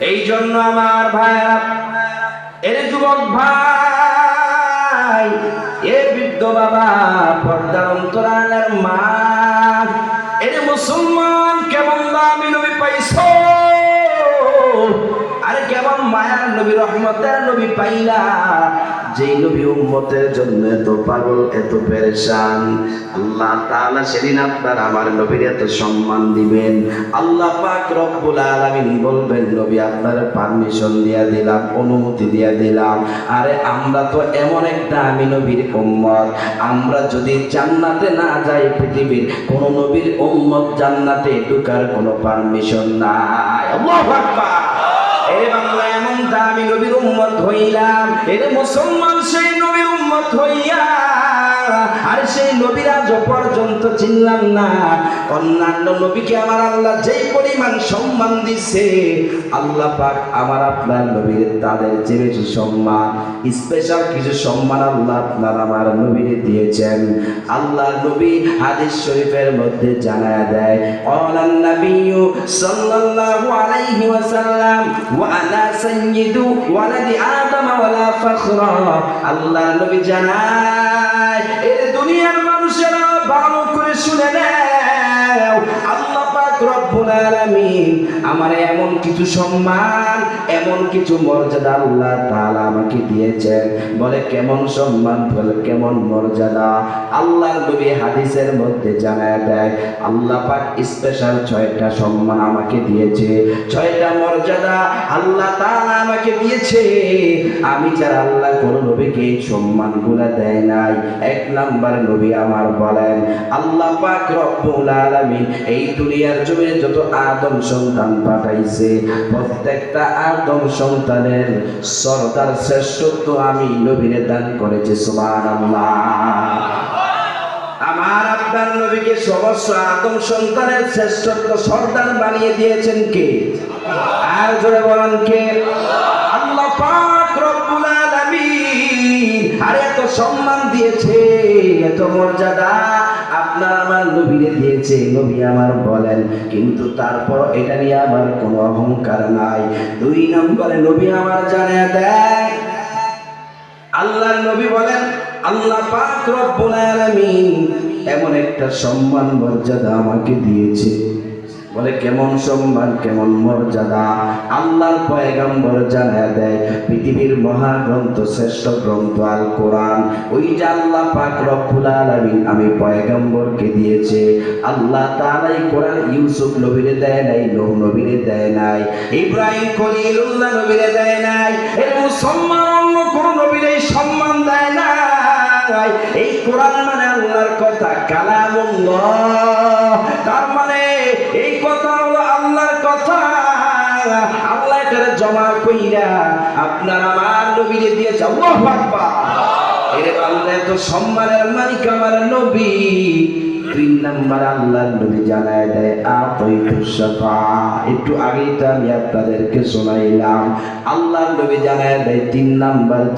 এই জন্য আমার ভাইরা এর যুবক ভাই, এ বৃদ্ধ বাবা পর্দার অন্তরালের মা, এর মুসলমান কেমন দামি নবী পাইছ? আরে কেমন মায়ার নবী, রহমতের নবী পাইলা? যেই নবী উম্মতের জন্য এত পাগল, এত পেরেশান, আল্লাহ তাআলা সেদিন আপনার আমার নবীর এত সম্মান দিবেন। আল্লাহ পাক রব্বুল আলামিন বলবেন, নবী, আপনার পারমিশন দিয়া দিলাম, অনুমতি দিয়া দিলাম। আরে, আমরা তো এমন একটা আমি নবীর উম্মত। আমরা যদি জান্নাতে না যাই, পৃথিবীর কোন নবীর উম্মত জান্নাতে ঢুকার কোনো পারমিশন নাই। আল্লাহু আকবার। এ বাংলা আমি নবীর উম্মত হইলাম। এর মুসলমান সেই নবীর উম্মত হইয়া আর সেই নবীরা পর্যন্ত চিনলাম না। অন্যান্য নবীকে আমার আল্লাহ যেই পরিমাণ সম্মান দিছে, আল্লাহ পাক আমার আপনার নবীর তাদের যে বেশি সম্মান স্পেশাল কিছু সম্মান আল্লাহ আপনার আমার নবীর দিয়েছেন। আল্লাহ নবী হাদিস শরীফের মধ্যে জানায় দেয় অলান নবিয়্যু সাল্লাল্লাহু আলাইহি ওয়াসাল্লাম, ওয়া আনা সাইয়্যিদু ওয়ালাদি আদম ওয়ালা ফখরা। আল্লাহ নবী জানায় এই দুনিয়ার মানুষেরা ভালো করে শুনে পাক আলামিন। আমার এমন কিছু সম্মান, এমন কিছু মর্যাদা আল্লাহ তাআলা আমাকে দিয়েছেন। বলে কেমন সম্মান, বলে কেমন মর্যাদা। আল্লাহর নবী হাদিসের মধ্যে জানায় দেয়, আল্লাহ পাক স্পেশাল ছয়টা সম্মান আমাকে দিয়েছে। ছয়টা মর্যাদা আল্লাহ তাআলা আমাকে দিয়েছে। আমি যারা আল্লাহ কোন নবীকে এই সম্মানগুলা দেয় নাই, এক নাম্বার নবী আমার বলেন, আল্লাহ পাক রব্বুল আলামিন এই দুনিয়ার জমিনে যত আদম সন্তান পাঠাইছে। প্রত্যেকটা আদম সন্তানের সর্দার শ্রেষ্ঠত্ব আমি নবীরে দান করেছি, সুবহানাল্লাহ। আমার আপনার নবীকে সমস্ত আদম সন্তানের শ্রেষ্ঠত্ব সর্দার বানিয়ে দিয়েছেন কে? আর জোরে বলেন কে? আল্লাহ পাক রব্বুল আলামিন। আর এত সম্মান দিয়েছে, এত মর্যাদা। আপনার আমার নবীরে দিয়েছে, নবী আমার বলেন, কিন্তু তারপর এটা নিয়ে আমার কোনো অহংকার নাই। দুই নম্বরে নবী আমার জানে দেয়, আল্লাহ নবী বলেন, আল্লাহ পাক রব্বুল আলামিন এমন একটা সম্মান মর্যাদা আমাকে দিয়েছে। বলে, কেমন সম্মান, কেমন মর্যাদা আল্লাহর পয়গাম্বর জানায় দেয়। পৃথিবীর মহাগ্রন্থ, শ্রেষ্ঠ গ্রন্থ আল কোরআন ওই যে আল্লাহ পাক রব্বুল আলামিন, আমি পয়গাম্বরকে দিয়েছে। আল্লাহ তাআলাই কোরআন ইউসুফ নবীরে দেয় নাই, নূহ নবীরে দেয় নাই, ইব্রাহিম খলিলুল্লাহ নবীরে দেয় নাই এর মুসলমান অন্য কোন নবীরে সম্মান দেয় না এই কোরআন মানে আল্লাহর কথা, কালামুল্লাহ। জমা কইরা আপনার আমার নবীরে দিয়ে আল্লাহু আকবার। এর বান্দা, এত সম্মানের মালিক আমার নবী। নবী জানায় দেয় শাফা। একটু আগেই তো আমি আপনাদেরকে শোনাইলাম। নবী জানায় দেয়, তিন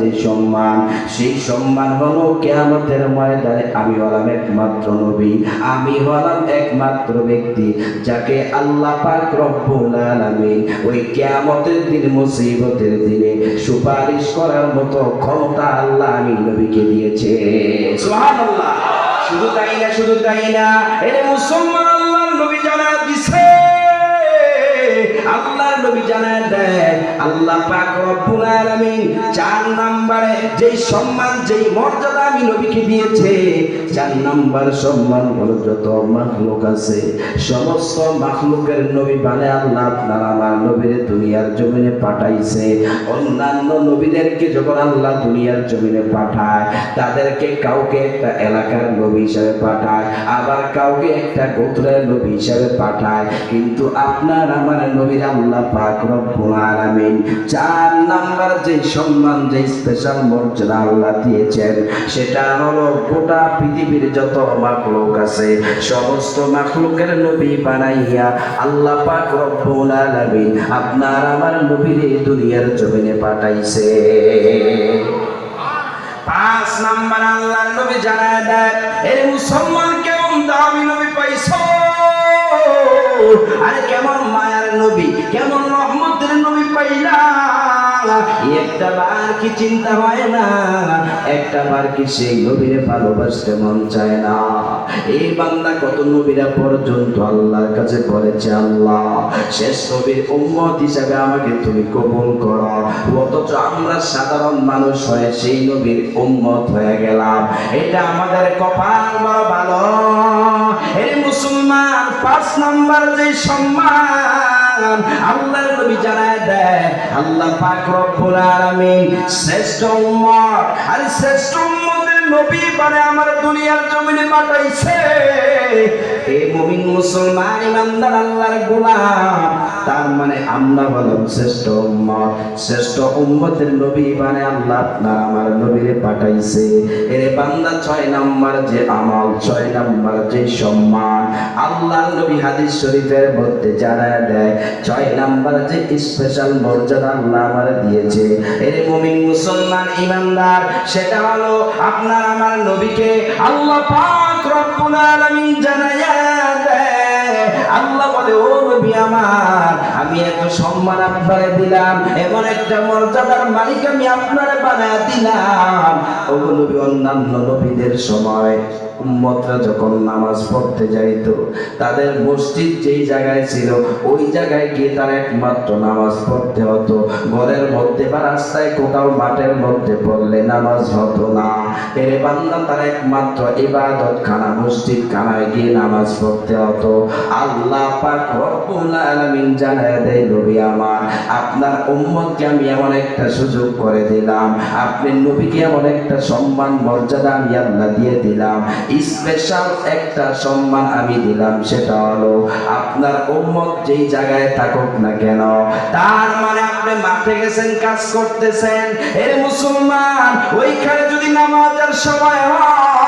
যে সম্মান, সেই সম্মান হলো কিয়ামতের ময়দানে আমি হলাম একমাত্র নবী। আমি হলাম একমাত্র ব্যক্তি যাকে আল্লাহ পাক রব্বুল আলামিন ওই কিয়ামতের দিন, মুসিবতের দিনে সুপারিশ করার মতো ক্ষমতা আল্লাহ আমি নবীকে দিয়েছে। সুবহানাল্লাহ। শুধু তাই না, শুধু তাই না। এরে মুসলমান আল্লাহর নবী জানা দিছে। আল্লাহর নবী জানা দেয়, আল্লাহ পাক রব্বুল আলামিন চার নম্বরে যেই সম্মান, যেই মর্যাদা আমি নবীকে দিয়েছে চার নম্বর সম্মান হলো যত মাখলুক আছে, সমস্ত মাখলুকের নবী মানে আল্লাহ আপনার আমার নবীর দুনিয়ার জমিনে পাঠাইছে। অন্যান্য নবীদেরকে যখন আল্লাহ দুনিয়ার জমিনে পাঠায়, তাদেরকে কাউকে একটা এলাকার নবী হিসাবে পাঠায়, আবার কাউকে একটা গোত্রের নবী হিসাবে পাঠায়। কিন্তু আপনার আমার নবীর আল্লাহ পাক রব্বুল আলামিন চার নাম্বার যে সম্মান, যে স্পেশাল মর্যাদা আল্লাহ দিয়েছেন, সেটা হলো গোটা পৃথিবীর যত মাখলুক আছে, সমস্ত মাখলুকের নবী বানাইয়া আল্লাহ পাক রব্বুল আলামিন আপনার আমার নবীর দুনিয়ার জমিনে পাঠাইছে। পাঁচ নাম্বার আল্লাহ নবী জানায় দেয় এই মুসলমান কেমন দামি নবী পাইছো? আরে কেমন মায়ার নবী, কেমন একটা বার কি চিন্তা হয় না? একটা বার কি সেই নবীরে ভালোবাসতে মন চায় না? এই বান্দা কত নবীরা পর্যন্ত আল্লাহর কাছে আল্লাহ, শেষ নবীর উম্মত হিসাবে আমাকে তুমি কবুল অথচ আমরা সাধারণ মানুষ হয়ে সেই নবীর উম্মত হয়ে গেলাম। এটা আমাদের কপাল বড় ভালো। এই মুসলমান পাঁচ নাম্বার যে সম্মান আল্লাহর নবী জানায় দেয়, আল্লাহ পাক রব্বুল আলামিন শ্রেষ্ঠ উম্মত। আর শ্রেষ্ঠ উম্মতের নবী মানে আমার দুনিয়ার জমিনে পাঠাইছে। মুমিন মুসলমান, ইমানদার, আল্লাহর গোলাম। তার মানে আমরা শ্রেষ্ঠ উম্মত। শ্রেষ্ঠ উম্মতের নবী মানে আল্লাহ, আপনার আমার নবীরে পাঠাইছে। এর বান্দা, ছয় যে আমল, ছয় যে সম্মান। নবী হাদিস শরীফের মধ্যে জানায় দেয়, ছয় যে স্পেশাল মর্যাদা আল্লাহ আমার দিয়েছে। এর মুমিন মুসলমান, ইমানদার, সেটা হলো আপনার আমার নবীকে আল্লাহ পাক রব্বুল আলামিন জানায়া সম্মান আপনারে দিলাম। এমন একটা মর্যাদার মালিক আমি আপনারে বানায় দিলাম। ওগুলো অন্যান্য নবীদের সময় উম্মতরা যখন নামাজ পড়তে যাইতো, তাদের মসজিদ যেই জায়গায় ছিল, ওই জায়গায় গিয়ে তারা একমাত্র নামাজ পড়তে হতো। ঘরের মধ্যে বা রাস্তায় কোথাও মাঠের মধ্যে পড়লে নামাজ হতো না। এর বান্দা, তার একমাত্র ইবাদত খানা মসজিদ খানায় গিয়ে নামাজ পড়তে হতো। আল্লাহ পাক রব্বুল আলামিন জানায় দেয়, নবী আমার, আপনার উম্মতকে আমি এমন একটা সুযোগ করে দিলাম। আপনি নবীকে এমন একটা সম্মান, মর্যাদা আমি আল্লাহ দিয়ে দিলাম। স্পেশাল একটা সম্মান আমি দিলাম, সেটা হলো আপনার উম্মত যেই জায়গায় থাকুক না কেন, তার মানে আপনি মাঠে গেছেন, কাজ করতেছেন। এর মুসলমান, ওইখানে যদি নামাজের সময় হয়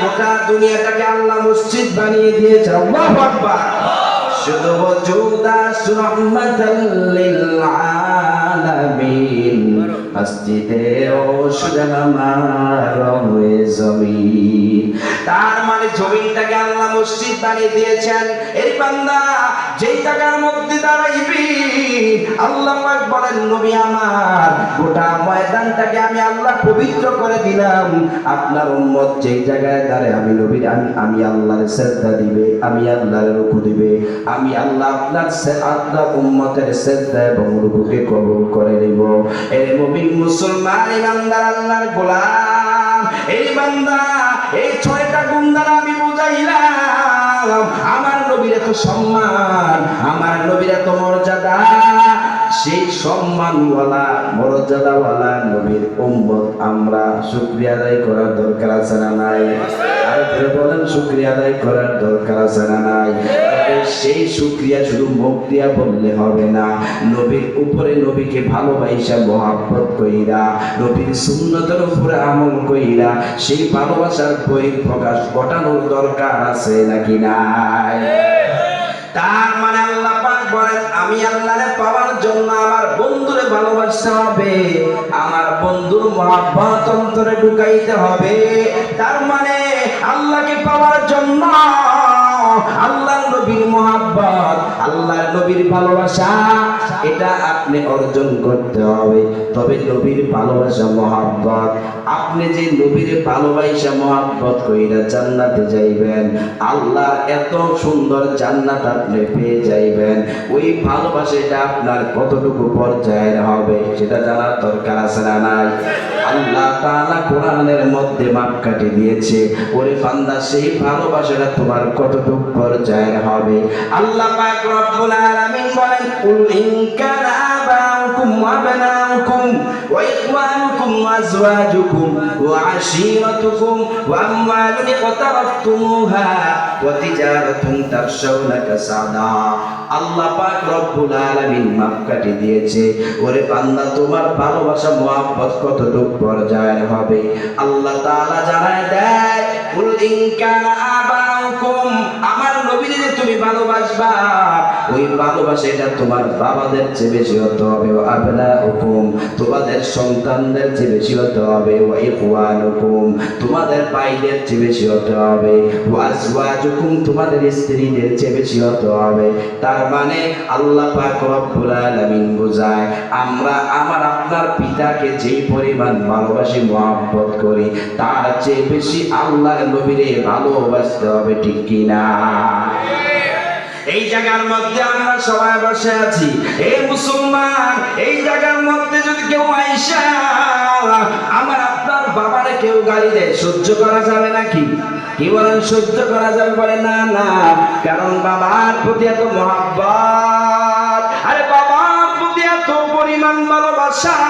গোটা দুনিয়াটাকে আল্লাহ মসজিদ বানিয়ে দিয়েছে। আল্লাহু আকবার। শুধু ওজুদা সুরহমাতাল লিল আলামিন মসজিদে ও জমিন। তার মানে জমিনটাকে আল্লাহ মসজিদ বানিয়ে দিয়েছেন। এই বান্দা যেই জায়গার মধ্যে দাঁড়াইবি আল্লাহ বলেন, নবী আমার, গোটা ময়দানটাকে আমি আল্লাহ পবিত্র করে দিলাম। আপনার যেই জায়গায় দাঁড়ায়, আমি নবীর, আমি আমি আল্লাহর শ্রদ্ধা দিবে, আমি আল্লাহর দিবে। আমি আল্লাহ আপনার আপনার শ্রদ্ধা এবং কবুল করে নিব। মুসলমান আল্লাহর গোলাম। এই বান্দা, এই ছয়টা গুণ দ্বারা আমি বুঝাইলাম। আমার নবীর এত সম্মান, আমার নবীর এত মর্যাদা সেই সম্মানওয়ালা মর্যাদাওয়ালা নবীর উম্মত আমরা শুক্রিয়া আদায় করার দরকার আছে না নাই? আর বলেন শুক্রিয়া আদায় করার দরকার আছে না নাই? সেই শুক্রিয়া শুধু মুখ দিয়া বললে হবে না। নবীর উপরে নবীকে ভালোবাসা মহাব্বত কইরা নবীর সুন্নতের উপরে আমল কইরা সেই ভালোবাসার বই প্রকাশ ঘটানোর দরকার আছে নাকি নাই? তার মানে আল্লাহ পাক বলেন আমি আল্লাহরে পাওয়ার জন্য আমার বন্ধুরে ভালোবাসতে হবে। আমার বন্ধুর মহাব্বত অন্তরে ঢুকাইতে হবে। তার মানে আল্লাহকে পাওয়ার জন্য আল্লাহ নবীর মহাব্বত আল্লাহ নবীর ভালোবাসা, এটা আপনি অর্জন করতে হবে। তবে নবীর ভালোবাসা, মহাব্বত আপনি যে নবীর ভালোবাসা মহাব্বত কইরা জান্নাতে যাইবেন, আল্লাহ এত সুন্দর জান্নাত আপনি পেয়ে যাইবেন। ওই ভালোবাসাটা আপনার কতটুকু পর্যায়ের হবে সেটা জানার দরকার আছে না নাই? আল্লাহ তাআলা কোরআনের মধ্যে মাপকাঠি দিয়েছে, ওরে বান্দা, সেই ভালোবাসাটা তোমার কতটুকু পর্যায়ের হবে? আল্লাহ পাক রব্বুল আলামিন বলেন, কুল ইন কানা আবাউকুম ওয়া আবনাউকুম ওয়া ইখওয়ানুকুম ওয়া আমওয়ালুন ইqtaraftumuha ওয়া তিজারাতুন তাখশাউনা কাসাদা আল্লাহ পাক রব্বুল আলামিন মাপকাঠি দিয়েছে। ওরে বান্দা, তোমার ভালোবাসা, মহব্বত কতটুকু পর্যায়ের হবে? আল্লাহ তাআলা জানায় দেয়, কুল ইন কানা আবাউকুম আমার নবীর তুমি ভালোবাসবা ওই ভালোবাসা এটা তোমার বাবাদের চেয়ে বেশি হতে হবে। আবনা হুকুম তোমাদের সন্তানদের চেয়ে বেশি হতে হবে। ওয়া ইখওয়ানুকুম, তোমাদের ভাইদের চেয়ে বেশি হতে হবে। ওয়া আজওয়াজুকুম, তোমাদের স্ত্রীদের চেয়ে বেশি হতে হবে। তার মানে আল্লাহ পাক রব্বুল আলামিন বোঝায়, আমরা, আমার আপনার পিতাকে যেই পরিমাণ ভালোবাসি, মহব্বত করি, তার চেয়ে বেশি আল্লাহর নবীরে ভালোবাসতে হবে, ঠিক কিনা? এই জায়গার মধ্যে আমরা সবাই বসে আছি। এই মুসলমান, এই জায়গার মধ্যে যদি কেউ আইসা, আমার আপনার বাবারে কেউ গালি দেয়, সহ্য করা যাবে নাকি? কি বলেন, সহ্য করা যাবে বলে? না না। কারণ বাবার প্রতি এত মহাব্বত। আরে বাবার প্রতি এত পরিমাণ ভালোবাসা।